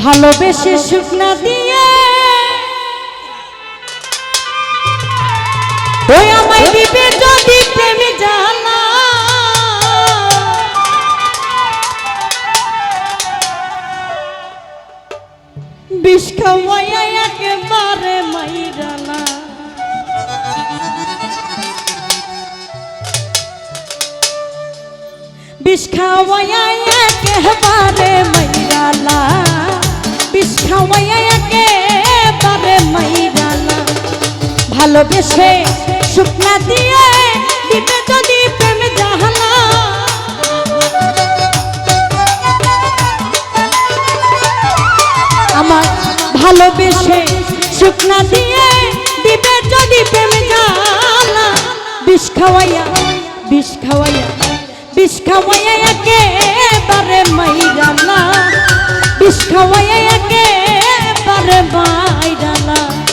ভালোবেসে শুকনা দিয়ে। ওই আমায় দিবে যদি প্রেমে জানা। বিষ খাওয়াইয়া একেবারে মাইরানা বিষ খাওয়াইয়া একেবারে মাইরালা খাওয়াইয়া একেবারে মাইরালা। ভালোবেসে শুকনা দিয়ে দিবে যদি প্রেম জাহালা। আমার ভালোবেসে শুকনা দিয়ে দিবে যদি প্রেম জাহালা। বিষ খাওয়াইয়া বিষ খাওয়াইয়া বিষ খাওয়াইয়া একেবারে মাইরালা। বিষ খাওয়াইয়া একেবারে মাইরালা আহা!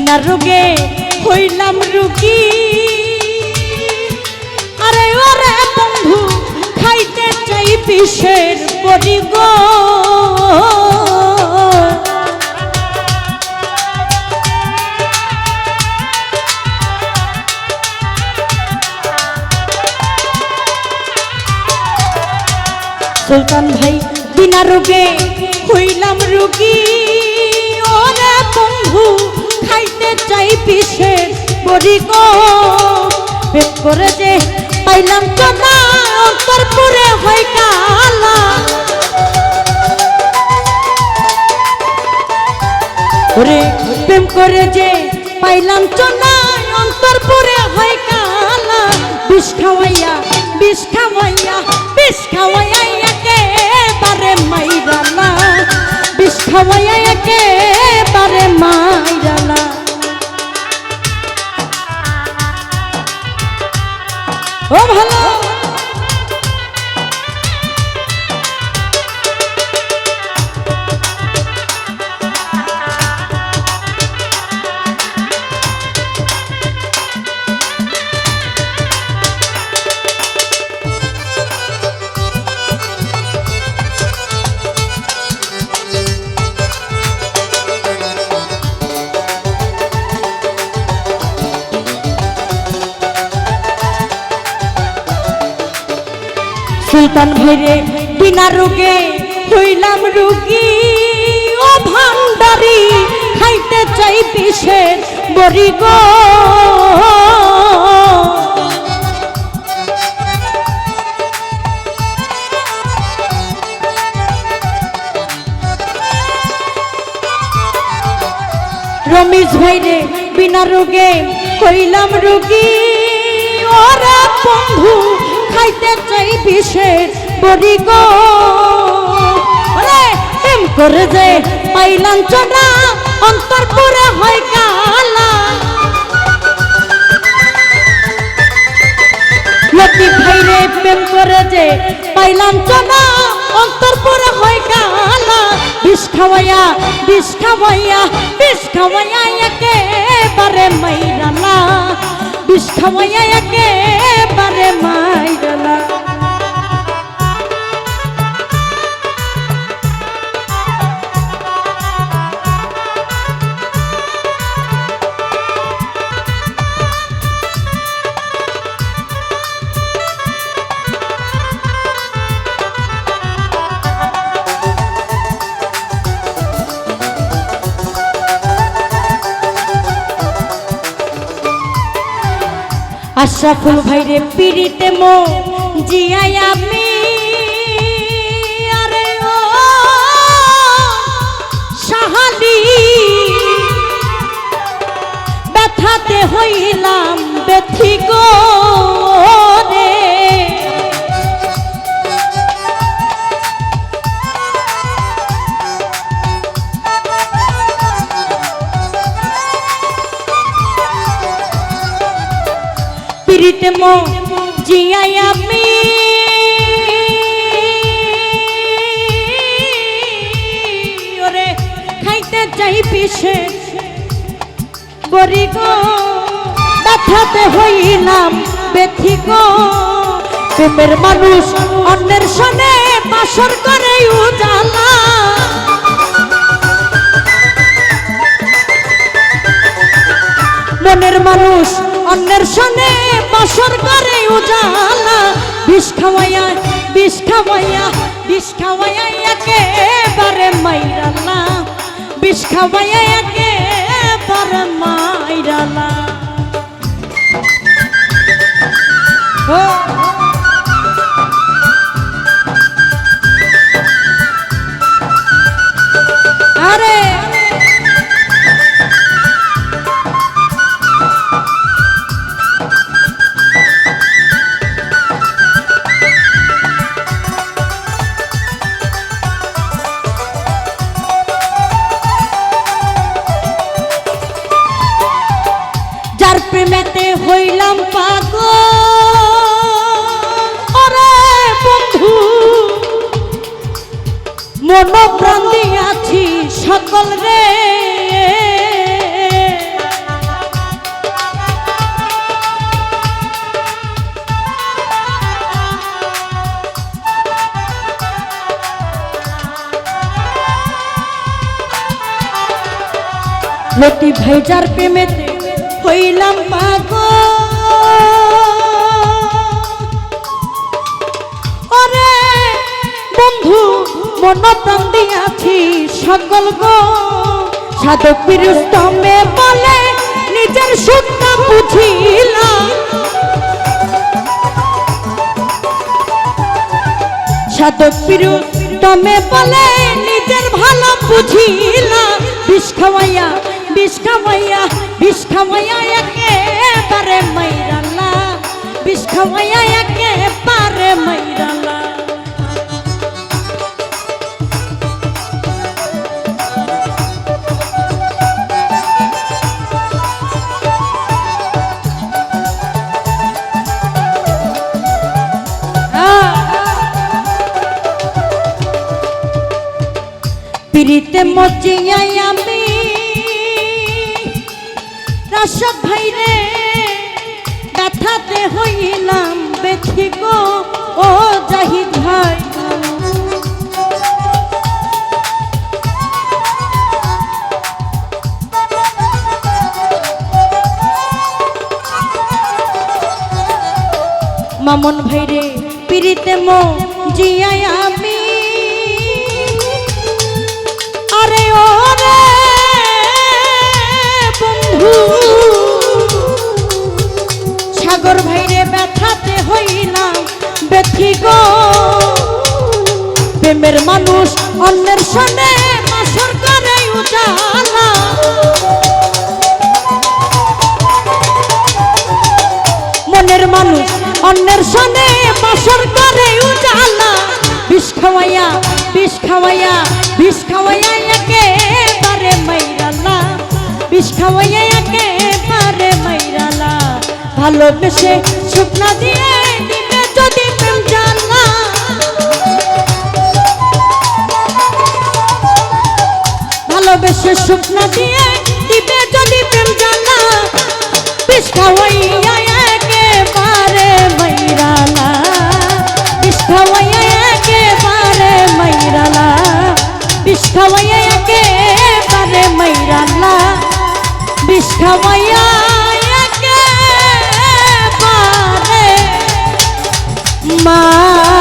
বিনা রোগে হইলাম রুগী। আরে ওরে বন্ধু, খাইতে চাই বিষের পরি গো সুলতান ভাই, বিনা রোগে হইলাম রুগী। ওরে বন্ধু বড়ি গো। পেট করে যে পাইলাম তো না অন্তর পুরে হয় কালা প্রেম করে যে পাইলাম তো অন্তর পুরে হয় কালা বিষ খাওয়াইয়া বিষ খাওয়াইয়া বিষ খাওয়াইয়া একেবারে মাইরালা বিষ খাওয়াইয়া ও ভালো সুলতান ভাইরে বিনা রোগে হইলাম রুগী। ও ভান্ডারি, খাইতে চাই বিষের বড়ি গো। রমেশ ভাইরে বিনা রোগে হইলাম রুগী। ওরা বন্ধু খাইতে চাই বিশেষ বড়ি গো। এম করে যে পাইলাম চনা অন্তর পুরে হয় কালা। লতিফ ভাইরে প্রেম করে যে পাইলাম চনা অন্তর পুরে হয় কালা। বিষ খাওয়াইয়া বিষ খাওয়াইয়া বিষ খাওয়াইয়া একেবারে মাইরালা বিষ খাওয়াইয়া একেবারে মাইরালা আশরাফুল ভাইরে পিড়িতে মো জিয়াই আমি। আরে ও সাহালি হইলাম ব্যথি পিরিতে মো জিয়াই আমি। ওরে, খাইতে চাই পিছে বরি গো ব্যথাতে হইলাম বেথি গো। প্রেমের মানুষ অন্যের সনে বাসর করে উজালা। মনের মানুষ অন্যের সনে বাসর করে উজালা। বিষ খাওয়াইয়া বিষ খাওয়াইয়া বিষ খাওয়াইয়া একেবারে মাইরালা। বিষ খাওয়াইয়া একেবারে মাইরালা। হইলাম পাগল। ওরে বন্ধু মন প্রাণ দিয়াছি সকল রে। লতি ভাইজার প্রেমেতে হইলাম পাগল মন প্রাণ দিয়াছি সকল গো। সাধক পিরুস্তমে বলে, নিজের সুখটা বুঝিলাম সাধক পিরুস্তমে বলে, নিজের ভালো বুঝিলাম বিষ খাওয়াইয়া বিষ খাওয়াইয়া বিষ খাওয়াইয়া একেবারে মাইরালা বিষ খাওয়াইয়া একেবারে মাইরালা পিড়িতে মজিয়াই আমি। রাশদ ভাই রে ব্যথাতে হইলাম বেথি গো, ও জাহিদ ভাই। মামন ভাই রে পিড়িতে মো জিয়াই বন্ধু সাগর ভাইরে ব্যথাতে হইলাম ব্যথি গো। প্রেমের মানুষ অন্যের সনে মাসর করে উজালা। মনের মানুষ অন্যের সনে বাসর করে উজালা। বিষ খাওয়াইয়া বিষ খাওয়াইয়া বিষ খাওয়াইয়া একেবারে মাইরালা। বিষ খাওয়াইয়া একেবারে মাইরালা ভালোবেসে শুকনা দিয়ে দিবে যদি প্রেম জানা ভালোবেসে শুকনা দিয়ে দিবে যদি প্রেম জানা বিষ খাওয়াইয়া একেবারে মাইরালা বিষ খাওয়াইয়া একেবারে মাইরালা বিষ খাওয়াইয়া একেবারে মাইরালা বিষ খাওয়াইয়া মা